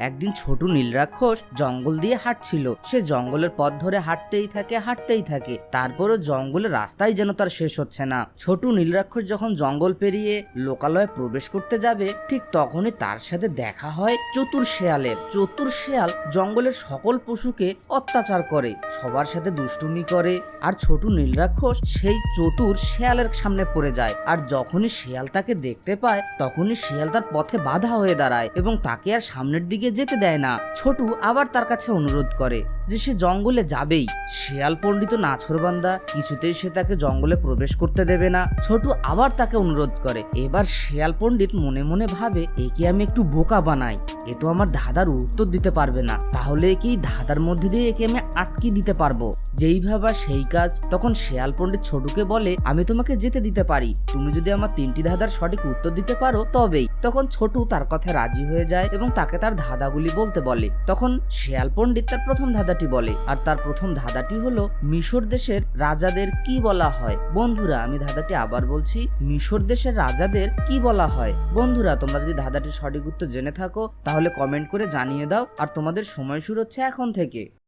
একদিন ছোট নীল রাক্ষস জঙ্গল দিয়ে হাঁটছিল। সে জঙ্গলের পথ ধরে হাঁটতেই থাকে হাঁটতেই থাকে। তারপরও জঙ্গলের রাস্তাই যেন তার শেষ হচ্ছে না। ছোট নীল রাক্ষস যখন জঙ্গল পেরিয়ে লোকালয়ে প্রবেশ করতে যাবে, ঠিক তখনই তার সাথে দেখা হয় চতুর শেয়ালের। চতুর শেয়াল জঙ্গলের সকল পশুকে অত্যাচার করে, সবার সাথে দুষ্টুমি করে। আর ছোট নীল রাক্ষস সেই চতুর শেয়ালের সামনে পড়ে যায়। আর যখনই শেয়াল তাকে দেখতে পায়, তখনই শিয়াল তার পথে বাধা হয়ে দাঁড়ায় এবং তাকে আর সামনের দিকে যেতে দেয় না। ছোটু আবার তার কাছে অনুরোধ করে যে সে জঙ্গলে যাবেই। শেয়াল পণ্ডিত নাছরবান্দা কিছুতেই সে তাকে জঙ্গলে প্রবেশ করতে দেবে না। ছোটু আবার তাকে অনুরোধ করে, এবার শেয়াল পণ্ডিত মনে মনে ভাবে, একে আমি একটু বোকা বানাই। এ তো আমার ধাঁধার উত্তর দিতে পারবে না। তাহলে কি ধাঁধার মধ্যে দিয়ে একে আমি আটকে দিতে পারব? যেই ভাবা সেই কাজ। তখন শেয়াল পণ্ডিত ছোটুকে বলে, আমি তোমাকে যেতে দিতে পারি। তুমি যদি আমার তিনটি ধাঁধার সঠিক উত্তর দিতে পারো, তবেই। তখন ছোটু তার কথা রাজি হয়ে যায় এবং তাকে তার ধাঁধাগুলি বলতে বলে। তখন শেয়াল পণ্ডিত তার প্রথম ধাঁধাটি বলে, আর তার প্রথম ধাঁধাটি হলো মিশর দেশের রাজাদের কি বলা হয়? বন্ধুরা, আমি ধাঁধাটি আবার বলছি, মিশর দেশের রাজাদের কি বলা হয়? বন্ধুরা, তোমরা যদি ধাঁধাটির সঠিক উত্তর জেনে থাকো, তাহলে কমেন্ট করে জানিয়ে দাও আর তোমাদের সময় শুরু হচ্ছে এখন থেকে।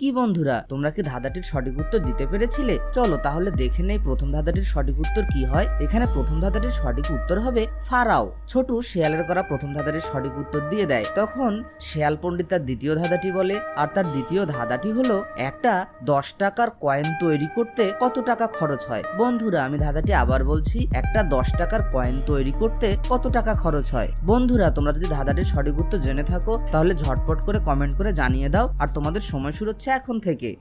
কি বন্ধুরা, তোমরা কি ধাঁধাটির সঠিক উত্তর দিতে পেরেছিলে? চলো তাহলে দেখে নেই প্রথম ধাঁধাটির সঠিক উত্তর কি হয়। এখানে প্রথম ধাঁধাটির সঠিক উত্তর হবে ফারাও। ছোট শেয়ালের করা প্রথম ধাঁধাটির সঠিক উত্তর দিয়ে দেয়। তখন শেয়াল পণ্ডিত তার দ্বিতীয় ধাঁধাটি বলে, আর তার দ্বিতীয় ধাঁধাটি হলো একটা দশ টাকার কয়েন তৈরি করতে কত টাকা খরচ হয়। বন্ধুরা, আমি ধাঁধাটি আবার বলছি, একটা দশ টাকার কয়েন তৈরি করতে কত টাকা খরচ হয়? বন্ধুরা, তোমরা যদি ধাঁধাটির সঠিক উত্তর জেনে থাকো, তাহলে ঝটপট করে কমেন্ট করে জানিয়ে দাও, আর তোমাদের সময় শুরু এখন থেকে।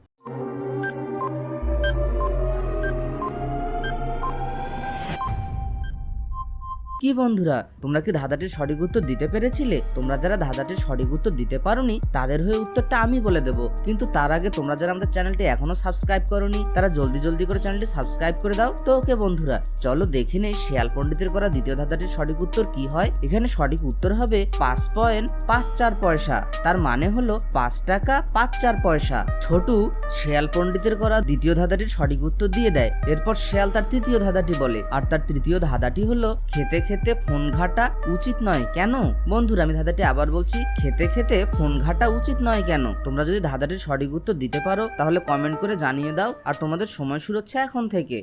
কি বন্ধুরা? তোমরা কি ধাঁধাটির সঠিক উত্তর দিতে পেরেছিলে? তোমরা যারা ধাঁধাটির সঠিক উত্তর দিতে পারোনি, তাদের হয়ে উত্তরটা আমি বলে দেব। কিন্তু তার আগে তোমরা যারা আমাদের চ্যানেলটি এখনও সাবস্ক্রাইব করোনি, তারা জলদি জলদি করে চ্যানেলটি সাবস্ক্রাইব করে দাও। তো ওকে বন্ধুরা, চলো দেখে নেই শিয়াল পণ্ডিতের করা দ্বিতীয় ধাঁধাটির সঠিক উত্তর কি হয়? এখানে সঠিক উত্তর হবে পাঁচ পয়েন্ট পাঁচ চার পয়সা। তার মানে হলো পাঁচ টাকা পাঁচ চার পয়সা। ছোটু শেয়াল পণ্ডিতের করা দ্বিতীয় ধাঁধাটির সঠিক উত্তর দিয়ে দেয়। এরপর শেয়াল তার তৃতীয় ধাঁধাটি বলে। আর তার তৃতীয় ধাঁধাটি হলো খেতে খেতে ফোন ঘাটা উচিত নয় কেন? বন্ধুরা, আমি ধাঁধাটি আবার বলছি, খেতে খেতে ফোন ঘাটা উচিত নয় কেন? তোমরা যদি ধাঁধাটির সঠিক উত্তর দিতে পারো, তাহলে কমেন্ট করে জানিয়ে দাও, আর তোমাদের সময় শুরু হচ্ছে এখন থেকে।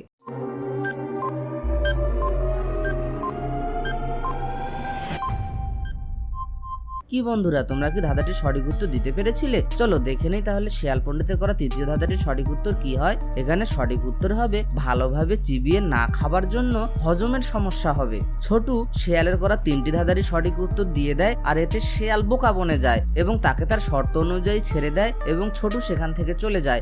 কি বন্ধুরা, তোমরা কি ধাঁধাটির সঠিক উত্তর দিতে পেরেছিলে? চলো দেখে নেই তাহলে শিয়াল পণ্ডিতের করা তৃতীয় ধাঁধাটির সঠিক উত্তর কি হয়? এখানে সঠিক উত্তর হবে, ভালোভাবে চিবিয়ে না খাবার জন্য হজমের সমস্যা হবে। ছোটু শিয়ালের করা তিনটি ধাঁধারই সঠিক উত্তর দিয়ে দেয় আর এতে শিয়াল বোকা বনে যায় এবং তাকে তার শর্ত অনুযায়ী ছেড়ে দেয় এবং ছোটু সেখান থেকে চলে যায়।